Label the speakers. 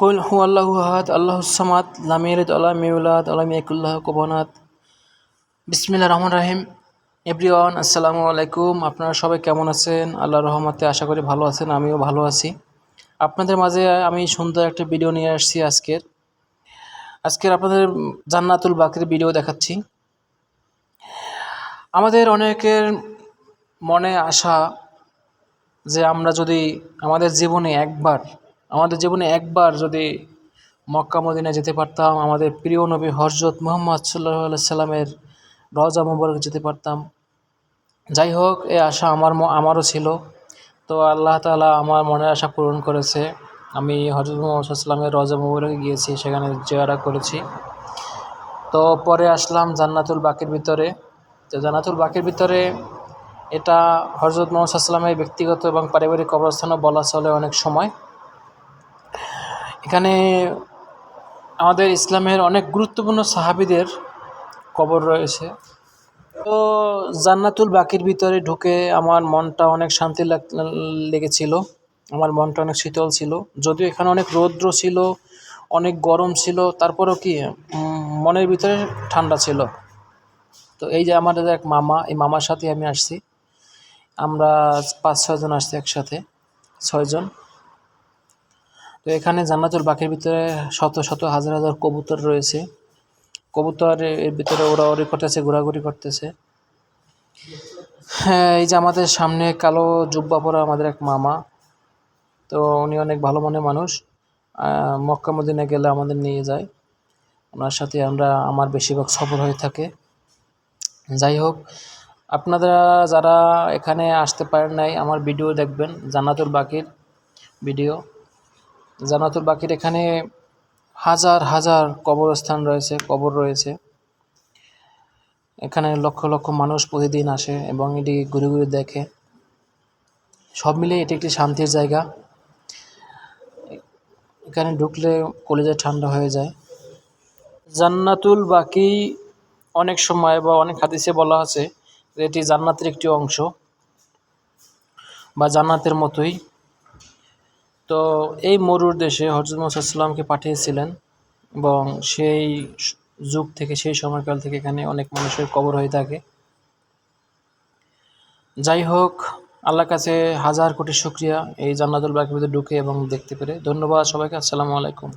Speaker 1: কুল হু আল্লাহু আহাদ, আল্লাহ সামাদ লামিয়ালিদ আল্লাহ মিউলাদ আল্লাহ মিয়াকুল্লাহ কোবনাথ বিসমিল্লা রহমান রাহিম। এভরিওয়ান, আসসালামু আলাইকুম। আপনারা সবাই কেমন আছেন? আল্লাহ রহমতে আশা করি ভালো আছেন, আমিও ভালো আছি। আপনাদের মাঝে আমি সুন্দর একটা ভিডিও নিয়ে আসছি আজকের। আজকের আপনাদের জান্নাতুল বাকির ভিডিও দেখাচ্ছি। আমাদের অনেকের মনে আশা যে আমরা যদি আমাদের জীবনে একবার আমাদের জীবনে একবার যদি মক্কা মদিনা যেতে পারতাম, আমাদের প্রিয় নবী হজরত মোহাম্মদ সাল্লাহ সাল্লামের রজা মুবারক যেতে পারতাম। যাই হোক এ আশা আমার আমারও ছিল। তো আল্লাহ তালা আমার মনের আশা পূরণ করেছে। আমি হজরত মোহাম্মদ সাল্লামের রজা মুবারকে গিয়েছি, সেখানে জেয়ারা করেছি। তো পরে আসলাম জান্নাতুল বাকির ভিতরে। তো জান্নাতুল বাকির ভিতরে এটা হজরত মোহাম্মদ সাল্লামের ব্যক্তিগত এবং পারিবারিক কবরস্থানও বলা চলে অনেক সময়। এখানে আমাদের ইসলামের অনেক গুরুত্বপূর্ণ সাহাবিদের কবর রয়েছে। তো জান্নাতুল বাকির ভিতরে ঢুকে আমার মনটা অনেক শান্তি লেগেছিল। আমার মনটা অনেক শীতল ছিল। যদিও এখানে অনেক রৌদ্র ছিল, অনেক গরম ছিল, তারপরেও কি মনের ভিতরে ঠান্ডা ছিল। তো এই যে আমাদের এক মামা, এই মামার সাথে আমি আসছি। আমরা পাঁচ ছয়জন আসছি একসাথে, ছয়জন। তো এখানে জান্নাতুল বাকির ভিতরে শত শত হাজার হাজার কবুতর রয়েছে। কবুতর এর ভিতরে ওরা ওরি করতেছে, ঘোরাঘুরি করতেছে। হ্যাঁ এই যে আমাদের সামনে কালো জুব্বা পরা আমাদের এক মামা। তো উনি অনেক ভালো মনে মানুষ। মক্কা গেলে আমাদের নিয়ে যায়। ওনার সাথে আমরা, আমার বেশিরভাগ সফর হয়ে থাকে। যাই হোক, আপনারা যারা এখানে আসতে পারেন নাই, আমার ভিডিও দেখবেন, জান্নাতুল বাকির ভিডিও। জান্নাতুল বাকির এখানে হাজার হাজার কবরস্থান রয়েছে, কবর রয়েছে। এখানে লক্ষ লক্ষ মানুষ প্রতিদিন আসে এবং এটি ঘুরে ঘুরে দেখে। সব মিলে এটি একটি শান্তির জায়গা। এখানে ঢুকলে কলেজে ঠান্ডা হয়ে যায়। জান্নাতুল বাকি অনেক সময় বা অনেক হাদিসে বলা আছে এটি জান্নাতের একটি অংশ বা জান্নাতের মতোই। তো এই মরুর দেশে হজরত মোসাল্লামকে পাঠিয়েছিলেন এবং সেই যুগ থেকে, সেই সময়কাল থেকে এখানে অনেক মানুষের কবর হয়ে থাকে। যাই হোক, আল্লাহর কাছে হাজার কোটি শুক্রিয়া এই জান্নাতুল ভিতরে ঢুকে এবং দেখতে পেরে। ধন্যবাদ সবাইকে, আসসালামু আলাইকুম।